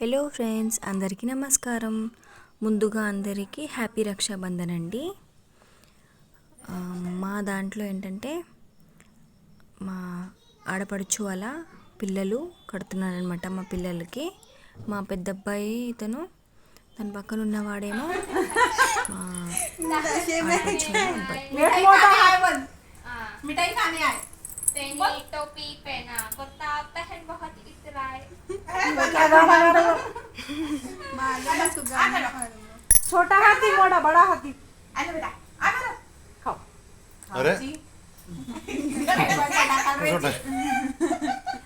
Hello friends అందరికీ నమస్కారం. ముందుగా అందరికీ హ్యాపీ రక్షాబంధన్ అండి. మా దాంట్లో ఏంటంటే మా ఆడపడుచు వాళ్ళ పిల్లలు కడుతున్నారనమాట మా పిల్లలకి. మా పెద్ద అబ్బాయి ఇతను తన పక్కన ఉన్నవాడేమో మా छोटा हाथी मोड़ा बड़ा हाथी आने बेटा आ बेटा खाओ अरे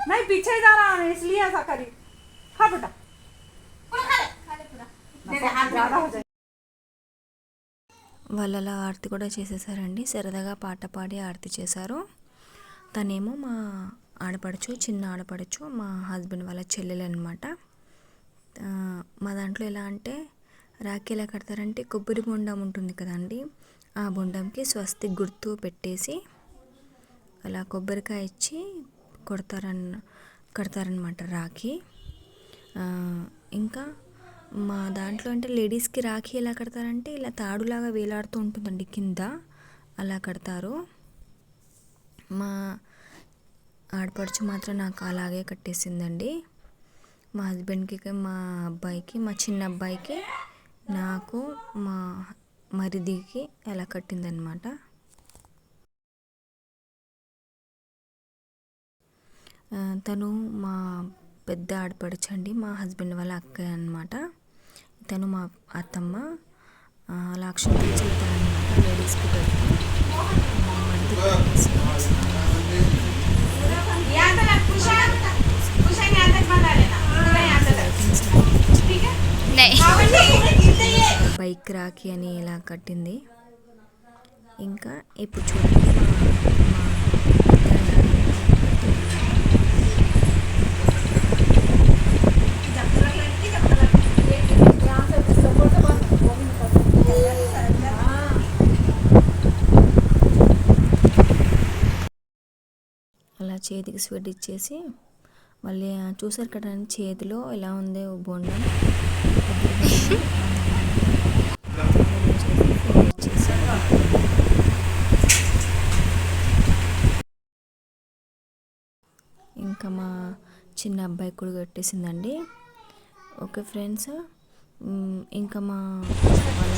नहीं पीछे जा रहा है इसलिए ऐसा करी खा बेटा ज्यादा हो जाए వాళ్ళు అలా ఆరతి కూడా చేసేసారండి సరదాగా పాట పాడి ఆరతి చేశారు తనేమో మా ఆడపడుచు చిన్న ఆడపడుచు మా హస్బెండ్ వాళ్ళ చెల్లెలు అనమాట మా దాంట్లో ఎలా అంటే రాఖీ ఎలా కడతారంటే కొబ్బరి బొండం ఉంటుంది కదండి ఆ బొండంకి స్వస్తి గుర్తు పెట్టేసి అలా కొబ్బరికాయ ఇచ్చి కొడతారన్న కడతారనమాట రాఖీ. ఇంకా మా దాంట్లో అంటే లేడీస్కి రాఖీ ఎలా కడతారంటే ఇలా తాడులాగా వేలాడుతూ ఉంటుందండి కింద అలా కడతారు. మా ఆడపడుచు మాత్రం నాకు అలాగే కట్టేసిందండి. మా హస్బెండ్కి మా అబ్బాయికి మా చిన్న అబ్బాయికి నాకు మా మరిదికి ఎలా కట్టిందనమాట తను మా పెద్ద ఆడపడుచండి మా హస్బెండ్ వాళ్ళ అక్కయ్య అనమాట తను మా అత్తమ్మ లక్ష్మీ అనమాట బైక్ రాఖీ అని ఇలా కట్టింది. ఇంకా ఇప్పుడు చూడండి. అలా చేతికి స్వెట్ ఇచ్చేసి మళ్ళీ చూసారు కదా చేతిలో ఎలా ఉంది బోండం. ఇంకా మా చిన్న అబ్బాయి కూడా కట్టేసిందండి. ఓకే ఫ్రెండ్స్ ఇంకా మా వాళ్ళ